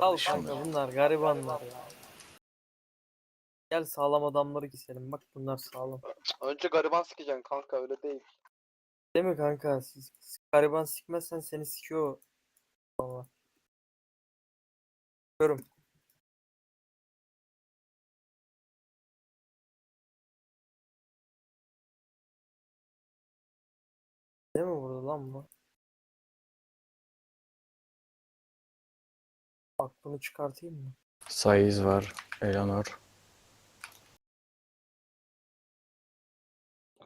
Al kanka bunlar garibanlar ya. Gel sağlam adamları keselim. Bak bunlar sağlam. Önce gariban sikeceksin kanka öyle değil. Değil mi kanka? Siz, gariban sikmezsen seni sikiyor. Sonra. Görüm. Değil mi burada lan bu? Bak bunu çıkartayım mı? Saiz var. Eleanor.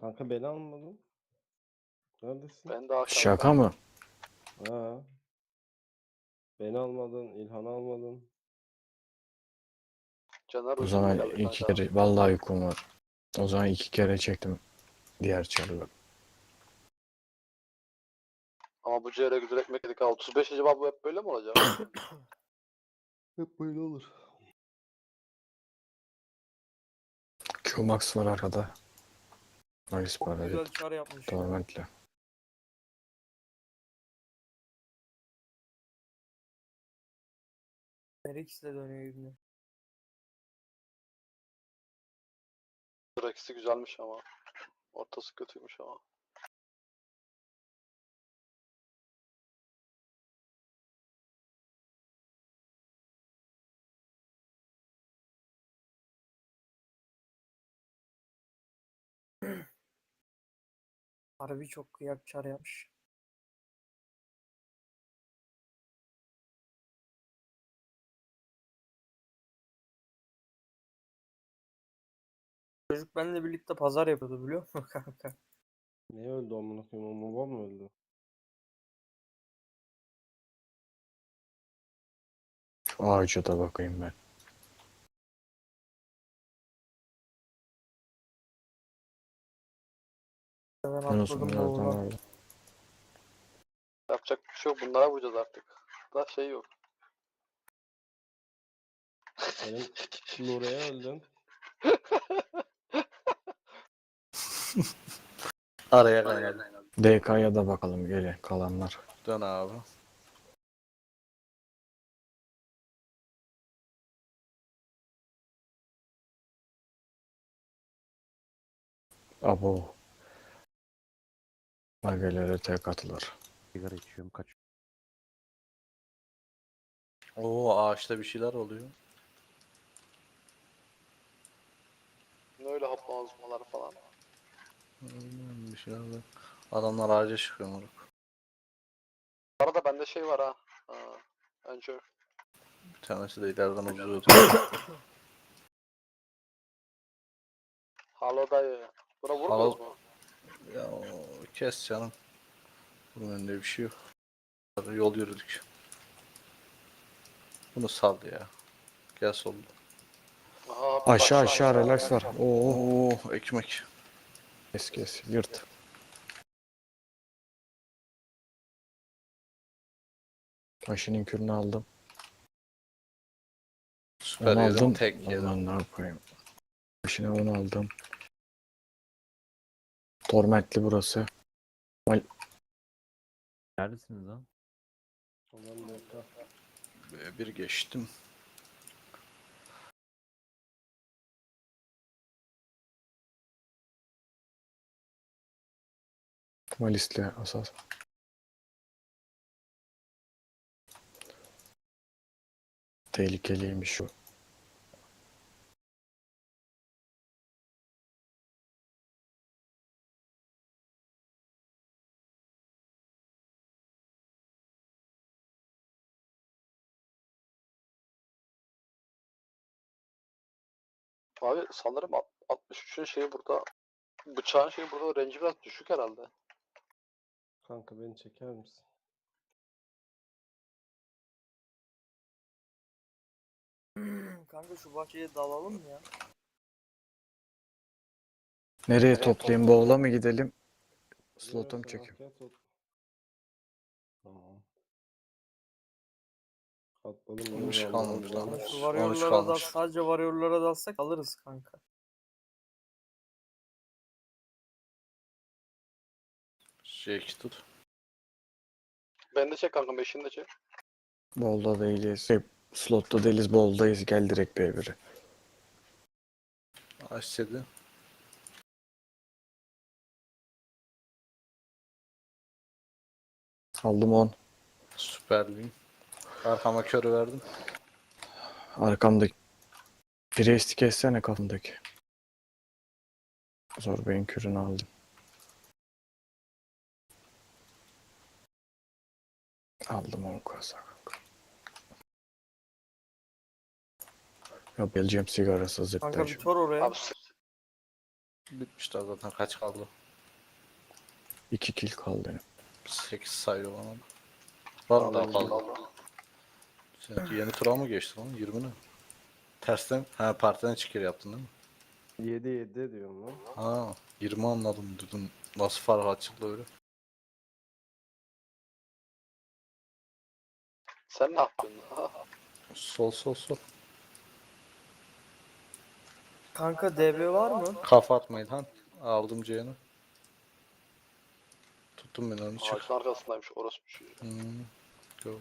Kanka beni almadın. Neredesin? Ben daha Şaka mı? Ha. Beni almadın, İlhan'ı almadın. Caner O zaman iki kere vallahi uykum var. O zaman iki kere çektim diğer çarpı. Ama bu ciğere güzel ekmek yedik ha. 35 acaba bu hep böyle mi olacak? Hep böyle olur. Qmax var arkada. Malis Çok var güzel çar yapmış. ya. Torment'le. Merix de dönüyor ibne. Rakisi güzelmiş ama. Ortası kötüymüş ama. Harbi çok kıyak çar yapmış. Çocuk benimle birlikte pazar yapıyordu biliyor musun kanka? Niye öldü amına koyayım? O babam mı öldü? Ağaca da bakayım ben. Ben Yunus'un atladım orada. Yapacak bir şey yok. Bunlara vuracağız artık. Daha şey yok. Benim Nuray'a öldün. Araya kaynadı. DK'ya da bakalım gelin kalanlar. Dön abi. Abo. Magelere tek atılır. Sigara içiyorum kaç. Oo ağaçta bir şeyler oluyor. Ne öyle haplamazmalar falan. Hmm, bir şeyler oluyor. Adamlar ağaca çıkıyor moruk. Bu arada bende şey var ha. ha. Önce Bir tanesi de ileriden uzuyordu. Halo dayı. Buna vurmuyoruz Halo. mu? ya o- kes canım. Bunun önünde bir şey yok. Yol yürüdük. Bunu sal ya. Gel solda. Aha, Aşağı bak, aşağı relax var. Oo. Oo ekmek. Kes kes yırt. Taşının kürünü aldım. Süper Onu yedim aldım. tek yedim. Aman ne yapayım. Taşını onu aldım. Tormentli burası. Neredesiniz lan? Tamam dakika. Bir geçtim. Malisli asas. Tehlikeliymiş şu. Abi sanırım alt- 63'ün şeyi burada. Bıçağın şeyi burada range biraz düşük herhalde. Kanka beni çeker misin? Kanka şu bahçeye dalalım mı ya? Nereye toplayayım? Bowl'a mı gidelim? Neresi çekeyim? Atladım. Yürü kalmamış lan. Şu da kalmış. sadece varyorlara dalsak alırız kanka. Şey tut. Ben de çek kanka 5'ini de çek. Bowl'da değiliz. Şey, Slotta değiliz boldayız gel direkt B1'e. Aç dedi. Aldım 10. Süperliyim. Arkama körü verdim. Arkamdaki. Priest'i kessene kafamdaki. Zor beyin kürünü aldım. Aldım 10 kasa kanka. Ya geleceğim sigarası Kanka bir zıplayacağım. tor oraya. Abi Bitmişti zaten. Kaç kaldı? 2 kill kaldı benim. 8 sayıyor bana. da. Var mı daha vallahi. Seninki yeni tura mı geçti lan? 20 ne? Tersten, ha partiden çıkıyor yaptın değil mi? 7 7 diyorum lan. Ha, 20 anladım dedim. Nasıl fark açıldı öyle? Sen ne yaptın? Ha, Sol sol sol. Kanka DB var mı? Kafa atmayın han. Aldım C'ni. Tuttum ben onu çık. Ağacın arkasındaymış orası bir şey. Hmm. Gördüm.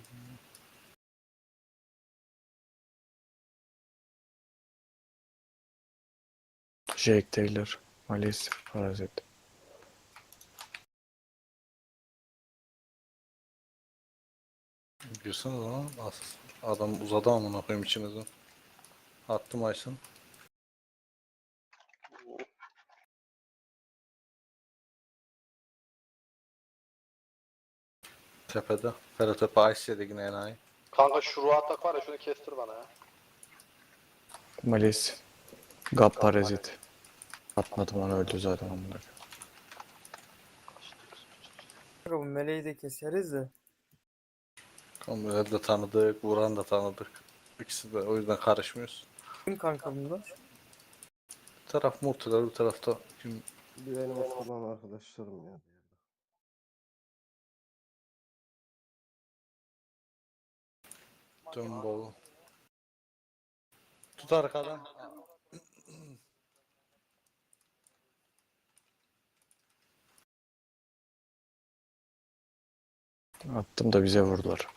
Jake Taylor. Malice. Parazit. Girsene lan. Adam uzadı amına koyayım içinizden. Attım Aysun. Tepede. Fere tepe Ice yedi yine enayi. Kanka şu ruh atak var ya şunu kestir bana ya. Malice. Gap Parazit. Atmadım onu öldü zaten amına. Kanka bu meleği de keseriz de. Kamuoyu da tanıdık, Vuran da tanıdık. İkisi de o yüzden karışmıyoruz. Kim kanka bunlar? Bir taraf Murtiler, bir tarafta kim Bir benim falan arkadaşlarım ya. Dönbolu. Tut arkadan. Attım da bize vurdular.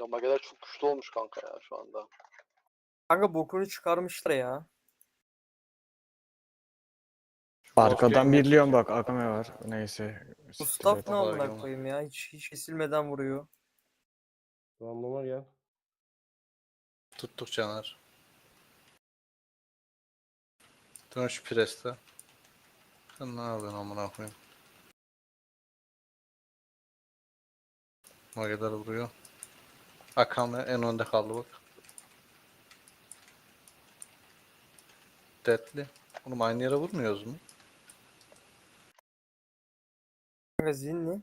Ya mageler çok güçlü olmuş kanka ya şu anda. Kanka bokunu çıkarmışlar ya. Arkadan birliyorum bak Akame var. Neyse. siktir Mustafa et. ne amına be. koyayım ya. Hiç, hiç kesilmeden vuruyor. Randoma gel. Tuttuk Caner. Dön şu preste. Sen ne yapıyorsun amına koyayım? Mageler vuruyor. Akame en önde kaldı bak. Deadly. Oğlum aynı yere vurmuyoruz mu? Kanka zinni.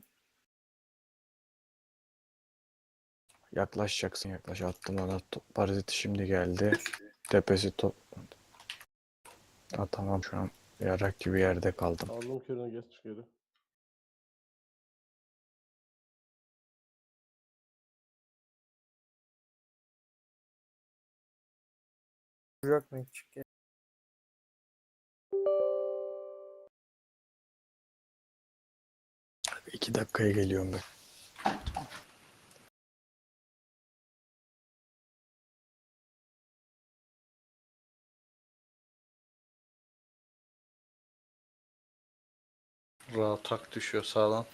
Yaklaşacaksın yaklaş. Attım ona. Paraziti şimdi geldi. Tepesi top. Ha, tamam şu an yarak gibi yerde kaldım. Aldım kürünü geç geri. Vuracak mı küçük ya? İki dakikaya geliyorum ben. Tak düşüyor sağdan.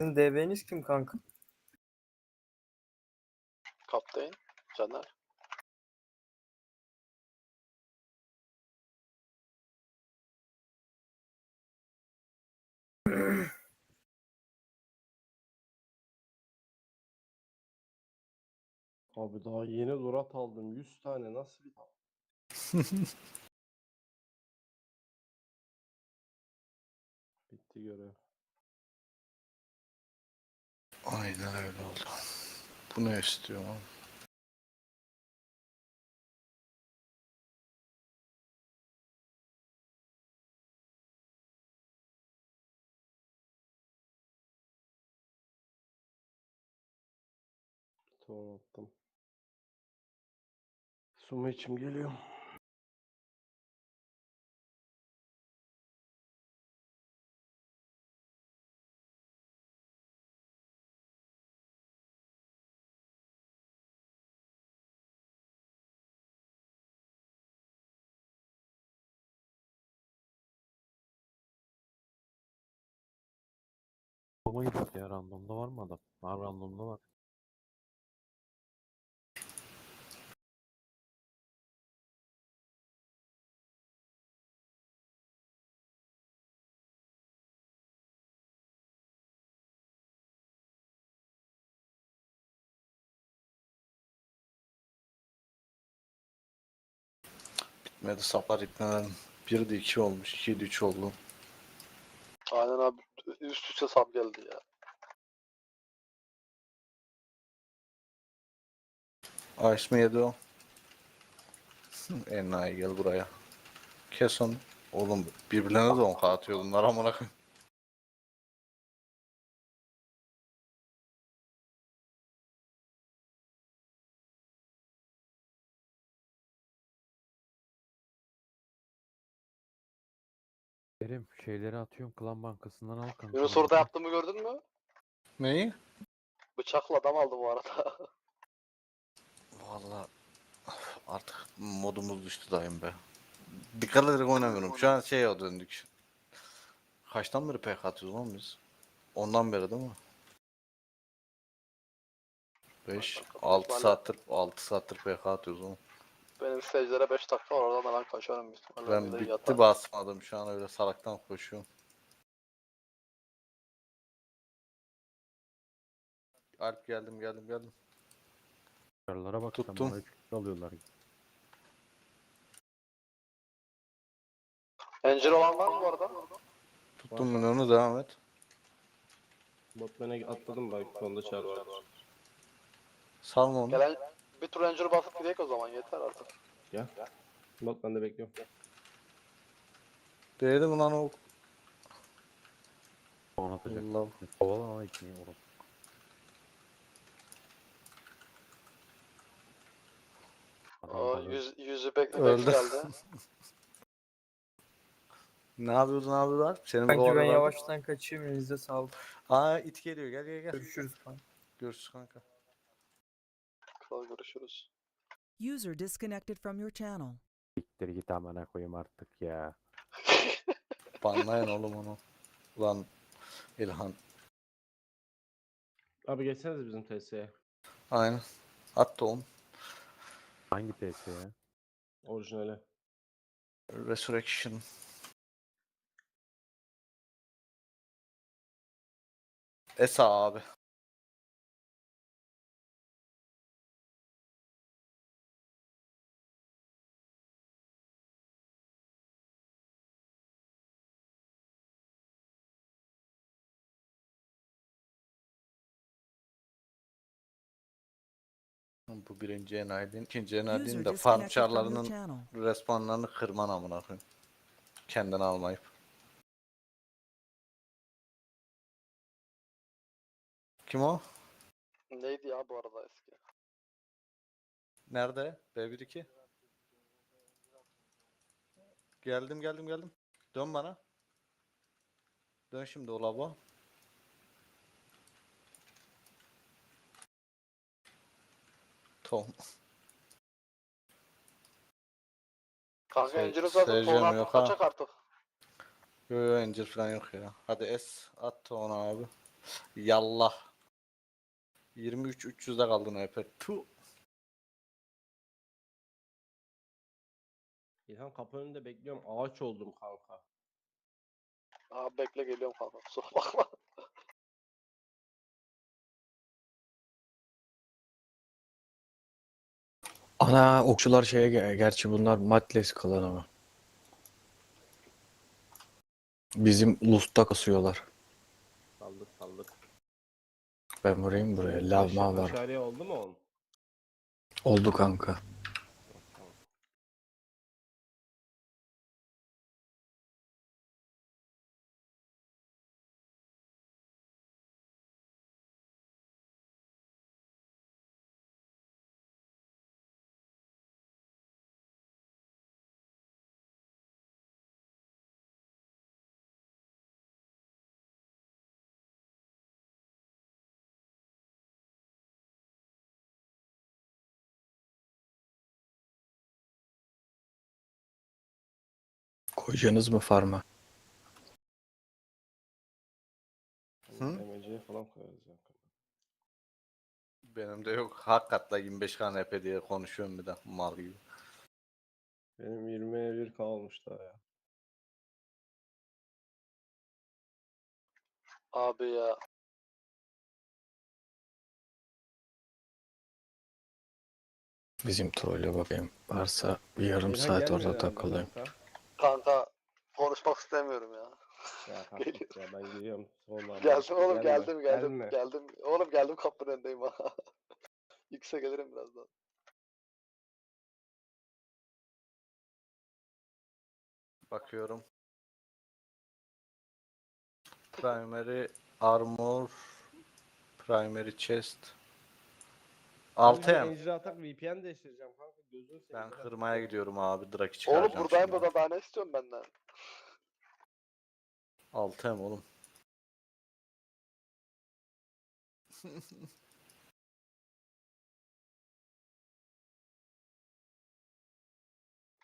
Sizin DB'niz kim kanka? Kaptan. Caner. Abi daha yeni durat aldım. 100 tane nasıl bir... Bitti görev. Aynen öyle oldu. Bu ne istiyor lan? Ton attım. Su içim geliyor. Bitmedi saplar ipnelerin. 1'de 2 olmuş. 2'de 3 oldu. Aynen abi üst üste sap geldi ya. Ice yedi o? Enayi gel buraya. Kes onu. Oğlum birbirlerine de 10 atıyor bunlar amına koyayım. Kerim şeyleri atıyorum klan bankasından al kanka. Yunus orada yaptığımı gördün mü? Neyi? Bıçakla adam aldı bu arada. Valla artık modumuz düştü dayım be. Dikkat ederek oynamıyorum. Şu an şey döndük. Kaçtan beri PK atıyoruz lan biz? Ondan beri değil mi? 5, 6 Vallahi- saattir 6 saattir PK atıyoruz oğlum. Benim secdelere 5 dakika var oradan hemen kaçarım. büyük ihtimalle. Ben Bir de bitti yatar. basmadım şu an öyle salaktan koşuyorum. Alp geldim geldim geldim. Yukarılara bak sen Tuttum. bana alıyorlar. Encir olan var mı bu arada? Tuttum milyonu devam et. Botman'e atladım belki sonunda çar var. Salma onu. Gelen bir tur encir basıp gidelim o zaman yeter artık. Gel. Botman'da bekliyorum. Değdi mi lan o? Son atacak. Allah. Kovala ama ikiyi oğlum. O yüz, yüzü bekle Öldü. geldi. Ne yapıyorsun ne yapıyorlar? Senin Kanki ben kovalar- yavaştan kaçayım elinizde sağlık. Aa it geliyor gel gel gel. Görüşürüz kanka. Görüşürüz kanka. Kral görüşürüz. User disconnected from your channel. Siktir git amına koyayım artık ya. Banlayın oğlum onu. Ulan İlhan. Abi geçseniz bizim TS'ye. Aynen. At da onu. Hangi TS ya? Orijinali. Resurrection. Esa abi. Bu birinci enayiliğin. ikinci enayiliğin User de farm çarlarının respawnlarını kırman amına koyayım. Kendini almayıp. Kim o? Neydi ya bu arada eski? Nerede? B1-2. Geldim geldim geldim. Dön bana. Dön şimdi olaba. Tom. Kanka Şey, enciri zaten seyircim sonra yok ha. kaçak artık. Yo yo incir falan yok ya. Hadi S at onu abi. Yallah. 23 300'de kaldın hep. Tu. İlhan kapı önünde bekliyorum. Ağaç oldum kanka. Aa bekle geliyorum kanka. Kusura bakma. Ana okçular şeye ge- gerçi bunlar Matles klanı mı? Bizim Lust'ta kasıyorlar. Saldık saldık. Ben vurayım buraya. Lavma var. Aşağıya oldu mu on? Oldu kanka. Koyacaksınız mı farma? Hı? MC'ye falan koyarız ya. Benim de yok. Hakikaten 25 kan EP diye konuşuyorum bir de mal gibi. Benim 20'ye 1K olmuş daha ya. Abi ya. Bizim trolle bakayım. Varsa bir yarım İlhan saat orada herhalde takılayım. kanka. Kanka konuşmak istemiyorum ya. Ya kanka ya ben geliyorum. Sonra Geldim oğlum Gelme, geldim geldim gelme. geldim. Oğlum geldim kapının önündeyim ha. X'e gelirim birazdan. Bakıyorum. Primary armor, primary chest. Abi bir 6M. Encir atak VPN değiştireceğim kanka. Gözün seveyim. Ben kırmaya gidiyorum abi. Draki Oğlum çıkaracağım buradayım şimdi. burada daha ne istiyorsun benden? 6M oğlum.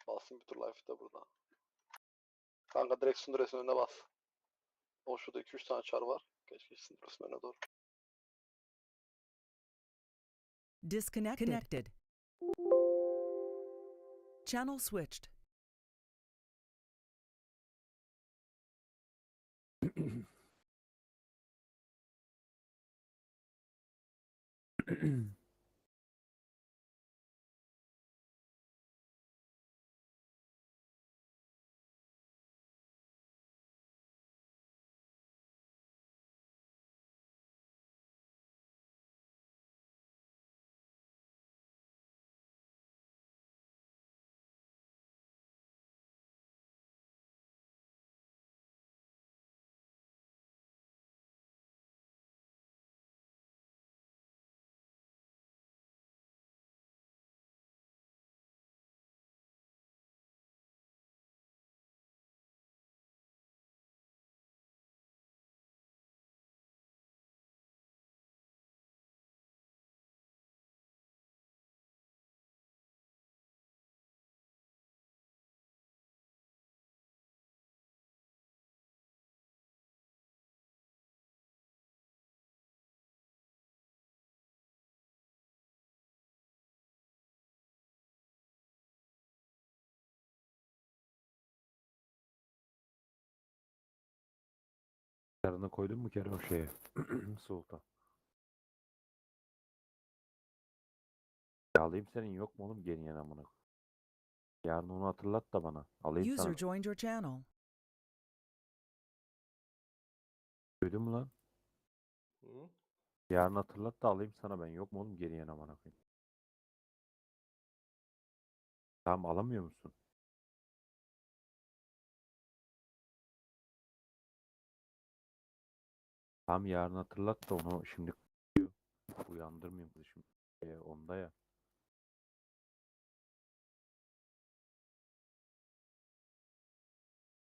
Basın bir tur life de burada. Kanka direkt Sundures'in önüne bas. O şurada 2-3 tane çar var. Geç geç Sundures'in önüne doğru. Disconnected. Connected. Channel switched. Yarını koydun mu kere o şeye? Sultan. Ya alayım senin yok mu oğlum geriyen amına? Yarın onu hatırlat da bana. Alayım sana. User joined your channel. Duydun mu lan? Hı? Yarın hatırlat da alayım sana ben. Yok mu oğlum geriyen amına koyayım? Tamam alamıyor musun? Tamam yarın hatırlat da onu şimdi uyandırmayayım şimdi. Ee, onda ya.